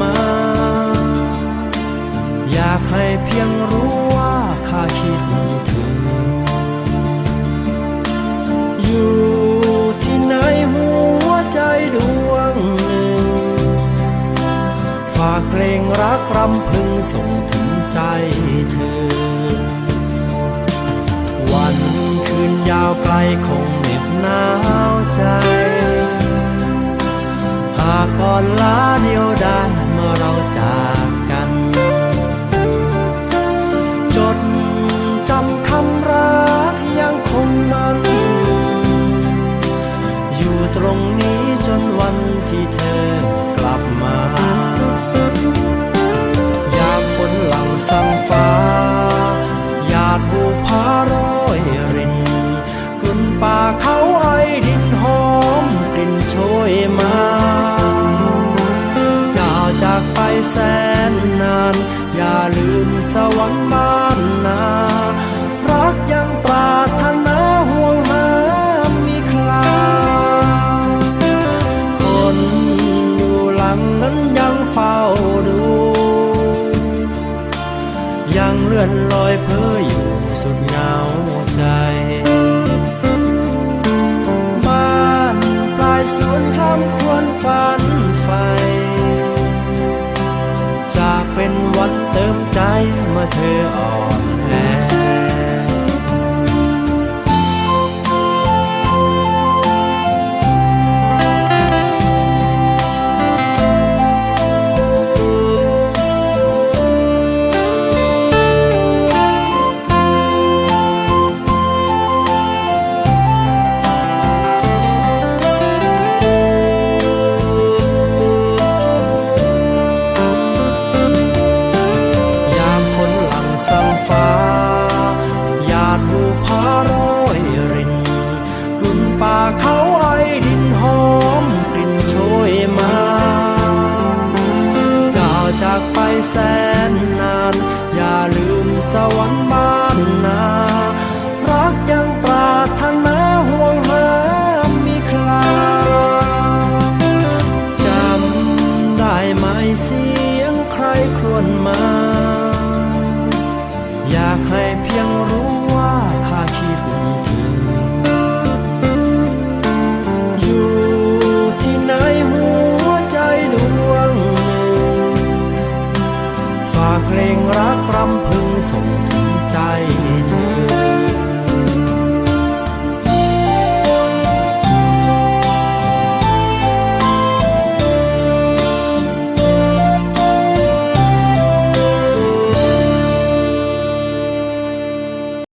มา อยากให้เพียงรู้ว่าข้าคิดถึง อยู่ที่ไหนหัวใจดวงหนึ่ง ฝากเพลงรักรำพึงส่งถึงใจเธอ วันคืนยาวไกลคงเหน็บหนาวใจากอ่อนล้าเดียวได้เมื่อเราจากกัน จดจำคำรักยังคงมัน อยู่ตรงนี้จนวันที่เธอกลับมา อยากฝนหลังสั่งฟ้าหยาดบูพาโรยรินกลุ่นป่าเขา แสนนาน อย่าลืมสวรรค์บ้านนา รักยังปรารถนาห่วงหามีคลา คนอยู่หลังนั้นยังเฝ้าดู ยังเลื่อนลอยเพ้ออยู่สุดเหงาใจบ้านปลายสวนคลำควรฝันไฟ เป็นวันเติมใจเมื่อเธอออก ดบูพาโรยรินกลุ่นป่าเขาไอดินหอมกลิ่นโชยมาจ้าจากไปแสนนาน อย่าลืมสวรรค์บ้านนารักยังปรารถนาห่วงหามีคลาจำได้ไหมเสียงใครครวญมา อยากให้เพี เพลงรักรำพึงส่งถึงใจเธอ